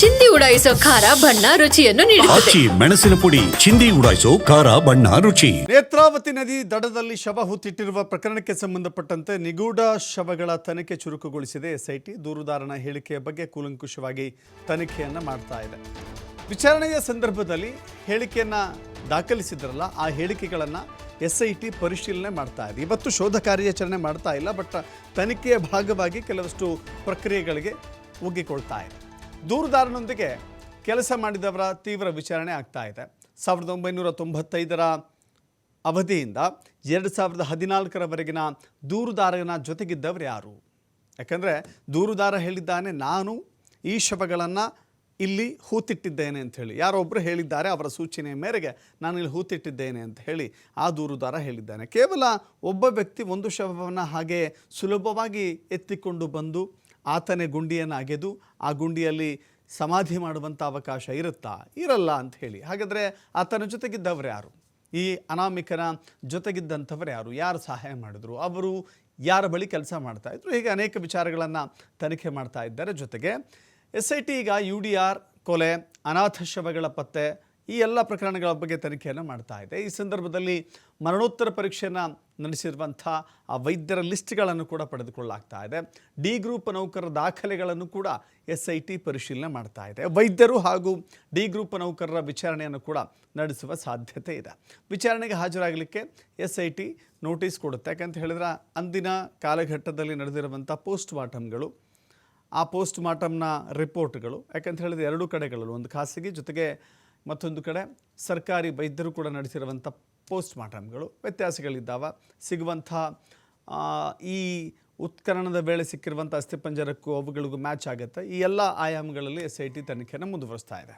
ಚಿಂದಿ ಉಡಾಯಿಸೋ ಖಾರ ಬಣ್ಣ ರುಚಿಯನ್ನು ನೀಡುತ್ತದೆ. ಆಚಿ ಮೆಣಸಿನ ಪುಡಿ ಚಿಂದಿ ಉಡಾಯಿಸೋ ಖಾರ ಬಣ್ಣ ರುಚಿ. ನೇತ್ರಾವತಿ ನದಿ ದಡದಲ್ಲಿ ಶವ ಹುತ್ತಿಟ್ಟಿರುವ ಪ್ರಕರಣಕ್ಕೆ ಸಂಬಂಧಪಟ್ಟಂತೆ ನಿಗೂಢ ಶವಗಳ ತನಿಖೆ ಚುರುಕುಗೊಳಿಸಿದೆ. ಎಸ್ಐಟಿ ದೂರುದಾರನ ಹೇಳಿಕೆಯ ಬಗ್ಗೆ ಕೂಲಂಕುಷವಾಗಿ ತನಿಖೆಯನ್ನು ಮಾಡ್ತಾ ಇದೆ. ವಿಚಾರಣೆಯ ಸಂದರ್ಭದಲ್ಲಿ ಹೇಳಿಕೆಯನ್ನ ದಾಖಲಿಸಿದ್ರಲ್ಲ ಆ ಹೇಳಿಕೆಗಳನ್ನು ಎಸ್ಐಟಿ ಪರಿಶೀಲನೆ ಮಾಡ್ತಾ ಇದೆ. ಇವತ್ತು ಶೋಧ ಕಾರ್ಯಾಚರಣೆ ಮಾಡ್ತಾ ಇಲ್ಲ ಬಟ್ ತನಿಖೆಯ ಭಾಗವಾಗಿ ಕೆಲವಷ್ಟು ಪ್ರಕ್ರಿಯೆಗಳಿಗೆ ಒಗ್ಗಿಕೊಳ್ತಾ ಇದೆ. ದೂರುದಾರನೊಂದಿಗೆ ಕೆಲಸ ಮಾಡಿದವರ ತೀವ್ರ ವಿಚಾರಣೆ ಆಗ್ತಾ ಇದೆ. ಸಾವಿರದ ಒಂಬೈನೂರ ತೊಂಬತ್ತೈದರ ಅವಧಿಯಿಂದ ಎರಡು ಸಾವಿರದ ಹದಿನಾಲ್ಕರವರೆಗಿನ ದೂರುದಾರನ ಜೊತೆಗಿದ್ದವರು ಯಾರು? ಯಾಕಂದರೆ ದೂರುದಾರ ಹೇಳಿದ್ದಾನೆ, ನಾನು ಈ ಶವಗಳನ್ನು ಇಲ್ಲಿ ಹೂತಿಟ್ಟಿದ್ದೇನೆ ಅಂತ ಹೇಳಿ. ಯಾರೊಬ್ಬರು ಹೇಳಿದ್ದಾರೆ, ಅವರ ಸೂಚನೆಯ ಮೇರೆಗೆ ನಾನು ಇಲ್ಲಿ ಹೂತಿಟ್ಟಿದ್ದೇನೆ ಅಂತ ಹೇಳಿ ಆ ದೂರುದಾರ ಹೇಳಿದ್ದಾನೆ. ಕೇವಲ ಒಬ್ಬ ವ್ಯಕ್ತಿ ಒಂದು ಶವವನ್ನು ಹಾಗೆ ಸುಲಭವಾಗಿ ಎತ್ತಿಕೊಂಡು ಬಂದು ಆತನೇ ಗುಂಡಿಯನ್ನು ಅಗೆದು ಆ ಗುಂಡಿಯಲ್ಲಿ ಸಮಾಧಿ ಮಾಡುವಂಥ ಅವಕಾಶ ಇರುತ್ತಾ? ಇರಲ್ಲ ಅಂತ ಹೇಳಿ. ಹಾಗಾದರೆ ಆತನ ಜೊತೆಗಿದ್ದವರು ಯಾರು? ಈ ಅನಾಮಿಕನ ಜೊತೆಗಿದ್ದಂಥವ್ರು ಯಾರು? ಯಾರು ಸಹಾಯ ಮಾಡಿದ್ರು? ಅವರು ಯಾರ ಬಳಿ ಕೆಲಸ ಮಾಡ್ತಾ ಇದ್ರು? ಹೀಗೆ ಅನೇಕ ವಿಚಾರಗಳನ್ನು ತನಿಖೆ ಮಾಡ್ತಾ ಇದ್ದಾರೆ ಜೊತೆಗೆ. ಎಸ್ ಐ ಟಿ ಈಗ ಯು ಡಿ ಆರ್ ಕೊಲೆ, ಅನಾಥ ಶವಗಳ ಪತ್ತೆ ಈ ಎಲ್ಲ ಪ್ರಕರಣಗಳ ಬಗ್ಗೆ ತನಿಖೆಯನ್ನು ಮಾಡ್ತಾ ಇದೆ. ಈ ಸಂದರ್ಭದಲ್ಲಿ ಮರಣೋತ್ತರ ಪರೀಕ್ಷೆಯನ್ನು ನಡೆಸಿರುವಂಥ ಆ ವೈದ್ಯರ ಲಿಸ್ಟ್ಗಳನ್ನು ಕೂಡ ಪಡೆದುಕೊಳ್ಳಲಾಗ್ತಾ ಇದೆ. ಡಿ ಗ್ರೂಪ್ ನೌಕರರ ದಾಖಲೆಗಳನ್ನು ಕೂಡ ಎಸ್ ಐ ಟಿ ಪರಿಶೀಲನೆ ಮಾಡ್ತಾ ಇದೆ. ವೈದ್ಯರು ಹಾಗೂ ಡಿ ಗ್ರೂಪ್ ನೌಕರರ ವಿಚಾರಣೆಯನ್ನು ಕೂಡ ನಡೆಸುವ ಸಾಧ್ಯತೆ ಇದೆ. ವಿಚಾರಣೆಗೆ ಹಾಜರಾಗಲಿಕ್ಕೆ ಎಸ್ ಐ ಟಿ ನೋಟಿಸ್ ಕೊಡುತ್ತೆ. ಯಾಕಂತ ಹೇಳಿದ್ರೆ ಅಂದಿನ ಕಾಲಘಟ್ಟದಲ್ಲಿ ನಡೆದಿರುವಂಥ ಪೋಸ್ಟ್ ಮಾರ್ಟಮ್ಗಳು ಆ ಪೋಸ್ಟ್ ಮಾರ್ಟಮ್ನ ರಿಪೋರ್ಟ್ಗಳು, ಯಾಕಂತ ಹೇಳಿದ್ರೆ ಎರಡು ಕಡೆಗಳಲ್ಲೂ, ಒಂದು ಖಾಸಗಿ ಜೊತೆಗೆ ಮತ್ತೊಂದು ಕಡೆ ಸರ್ಕಾರಿ ವೈದ್ಯರು ಕೂಡ ನಡೆಸಿರುವಂಥ ಪೋಸ್ಟ್ ಮಾರ್ಟಮ್ಗಳು ವ್ಯತ್ಯಾಸಗಳಿದ್ದಾವೆ. ಸಿಗುವಂಥ ಈ ಉತ್ಕರಣದ ವೇಳೆ ಸಿಕ್ಕಿರುವಂಥ ಅಸ್ಥಿಪಂಜರಕ್ಕೂ ಅವುಗಳಿಗೂ ಮ್ಯಾಚ್ ಆಗುತ್ತೆ. ಈ ಎಲ್ಲ ಆಯಾಮಗಳಲ್ಲಿ ಎಸ್ ಐ ಟಿ ತನಿಖೆಯನ್ನು ಮುಂದುವರಿಸ್ತಾ ಇದೆ.